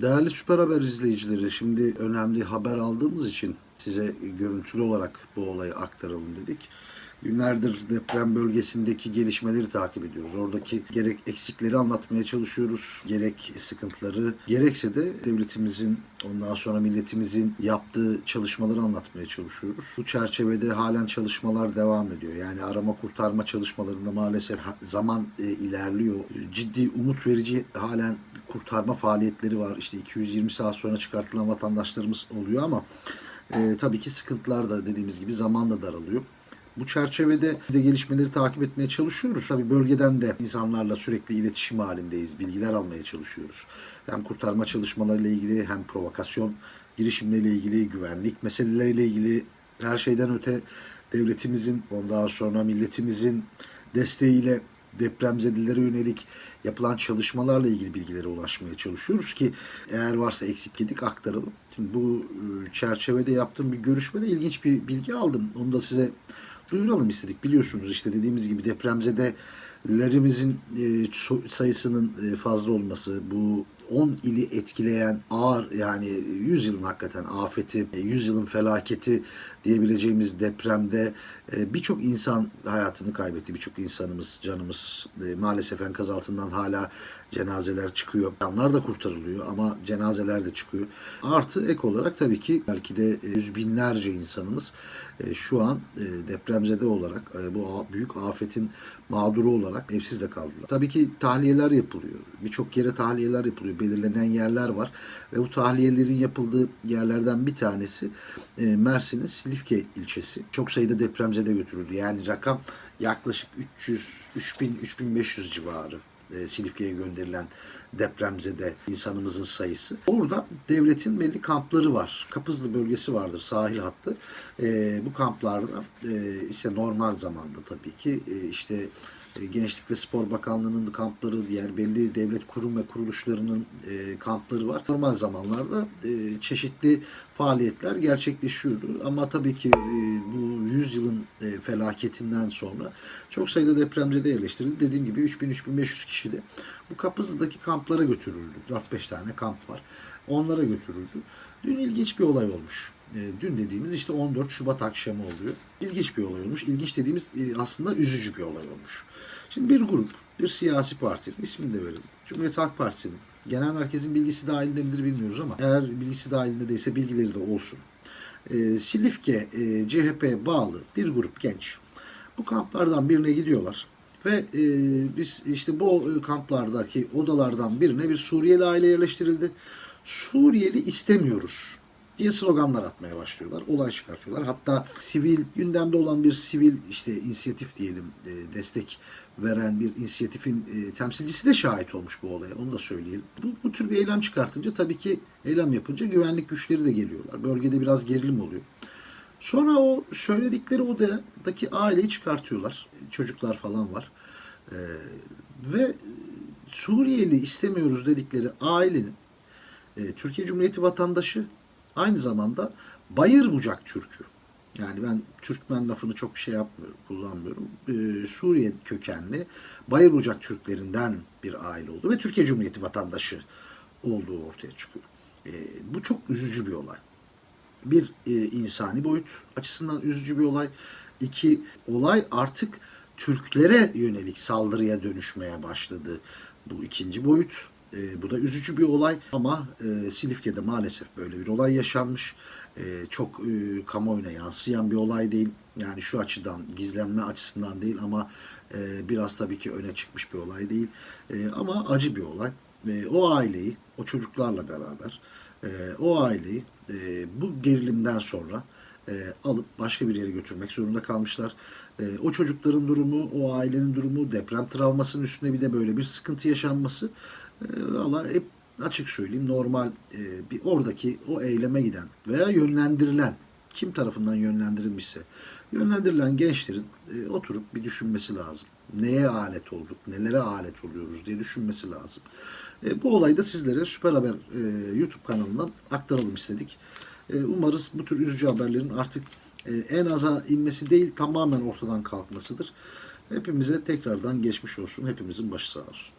Değerli Süper Haber izleyicileri, şimdi önemli haber aldığımız için size görüntülü olarak bu olayı aktaralım dedik. Günlerdir deprem bölgesindeki gelişmeleri takip ediyoruz. Oradaki gerek eksikleri anlatmaya çalışıyoruz, gerek sıkıntıları, gerekse de devletimizin, ondan sonra milletimizin yaptığı çalışmaları anlatmaya çalışıyoruz. Bu çerçevede halen çalışmalar devam ediyor. Yani arama kurtarma çalışmalarında maalesef zaman e, ilerliyor. Ciddi, umut verici halen kurtarma faaliyetleri var. İşte 220 saat sonra çıkartılan vatandaşlarımız oluyor ama e, tabii ki sıkıntılar da dediğimiz gibi zamanla daralıyor. Bu çerçevede biz de gelişmeleri takip etmeye çalışıyoruz. Tabii bölgeden de insanlarla sürekli iletişim halindeyiz. Bilgiler almaya çalışıyoruz. Hem kurtarma çalışmalarıyla ilgili hem provokasyon girişimleriyle ilgili, güvenlik meseleleriyle ilgili her şeyden öte devletimizin, ondan sonra milletimizin desteğiyle depremzedelere yönelik yapılan çalışmalarla ilgili bilgilere ulaşmaya çalışıyoruz ki eğer varsa eksik gedik aktaralım. Şimdi bu e, çerçevede yaptığım bir görüşmede ilginç bir bilgi aldım. Onu da size duyuralım istedik. Biliyorsunuz işte dediğimiz gibi depremzedelerimizin e, sayısının e, fazla olması, bu 10 ili etkileyen ağır yani 100 yılın hakikaten afeti, 100 yılın felaketi diyebileceğimiz depremde e, birçok insan hayatını kaybetti. Birçok insanımız, canımız e, maalesef enkaz altından hala cenazeler çıkıyor. Canlar da kurtarılıyor ama cenazeler de çıkıyor. Artı ek olarak tabii ki belki de e, yüz binlerce insanımız şu an depremzede olarak bu büyük afetin mağduru olarak evsiz de kaldılar. Tabii ki tahliyeler yapılıyor. Birçok yere tahliyeler yapılıyor. Belirlenen yerler var ve bu tahliyelerin yapıldığı yerlerden bir tanesi e, Mersin'in Silifke ilçesi. Çok sayıda depremzede götürüldü. Yani rakam yaklaşık 300 3000 3500 civarı e, Silifke'ye gönderilen depremzede insanımızın sayısı. Orada devletin belli kampları var. Kapızlı bölgesi vardır sahil hattı. E, bu kamplarda e, işte normal zamanda tabii ki e, işte Gençlik ve Spor Bakanlığı'nın kampları, diğer belli devlet kurum ve kuruluşlarının e, kampları var. Normal zamanlarda e, çeşitli faaliyetler gerçekleşiyordu. Ama tabii ki e, bu 100 yılın e, felaketinden sonra çok sayıda depremzede yerleştirildi. Dediğim gibi 3000-3500 kişi de bu Kapızlı'daki kamplara götürüldü. 4-5 tane kamp var. Onlara götürüldü. Dün ilginç bir olay olmuş. E, dün dediğimiz işte 14 Şubat akşamı oluyor. İlginç bir olay olmuş. İlginç dediğimiz aslında üzücü bir olay olmuş. Şimdi bir grup, bir siyasi parti, ismini de verelim. Cumhuriyet Halk Partisi'nin genel merkezin bilgisi dahilinde midir bilmiyoruz ama eğer bilgisi dahilinde değilse bilgileri de olsun. E, Silifke e, CHP'ye bağlı bir grup genç bu kamplardan birine gidiyorlar ve e, biz işte bu e, kamplardaki odalardan birine bir Suriyeli aile yerleştirildi. Suriyeli istemiyoruz diye sloganlar atmaya başlıyorlar. Olay çıkartıyorlar. Hatta sivil gündemde olan bir sivil işte inisiyatif diyelim e, destek veren bir inisiyatifin e, temsilcisi de şahit olmuş bu olaya. Onu da söyleyelim. Bu, bu tür bir eylem çıkartınca tabii ki eylem yapınca güvenlik güçleri de geliyorlar. Bölgede biraz gerilim oluyor. Sonra o söyledikleri odadaki aileyi çıkartıyorlar. Çocuklar falan var. Ee, ve Suriyeli istemiyoruz dedikleri ailenin e, Türkiye Cumhuriyeti vatandaşı aynı zamanda Bayır Bucak Türk'ü. Yani ben Türkmen lafını çok şey yapmıyorum, kullanmıyorum. Ee, Suriye kökenli Bayır Bucak Türklerinden bir aile oldu ve Türkiye Cumhuriyeti vatandaşı olduğu ortaya çıkıyor. Ee, bu çok üzücü bir olay bir e, insani boyut açısından üzücü bir olay. İki, olay artık Türklere yönelik saldırıya dönüşmeye başladı. Bu ikinci boyut. E, bu da üzücü bir olay ama e, Silifke'de maalesef böyle bir olay yaşanmış. E, çok e, kamuoyuna yansıyan bir olay değil. Yani şu açıdan gizlenme açısından değil ama e, biraz tabii ki öne çıkmış bir olay değil. E, ama acı bir olay. E, o aileyi, o çocuklarla beraber e, o aileyi e, bu gerilimden sonra e, alıp başka bir yere götürmek zorunda kalmışlar. E, o çocukların durumu, o ailenin durumu, deprem travmasının üstüne bir de böyle bir sıkıntı yaşanması e, valla hep açık söyleyeyim normal e, bir oradaki o eyleme giden veya yönlendirilen kim tarafından yönlendirilmişse yönlendirilen gençlerin e, oturup bir düşünmesi lazım. Neye alet olduk, nelere alet oluyoruz diye düşünmesi lazım. E, bu olayı da sizlere Süper Haber e, YouTube kanalından aktaralım istedik. E, umarız bu tür üzücü haberlerin artık e, en aza inmesi değil tamamen ortadan kalkmasıdır. Hepimize tekrardan geçmiş olsun. Hepimizin başı sağ olsun.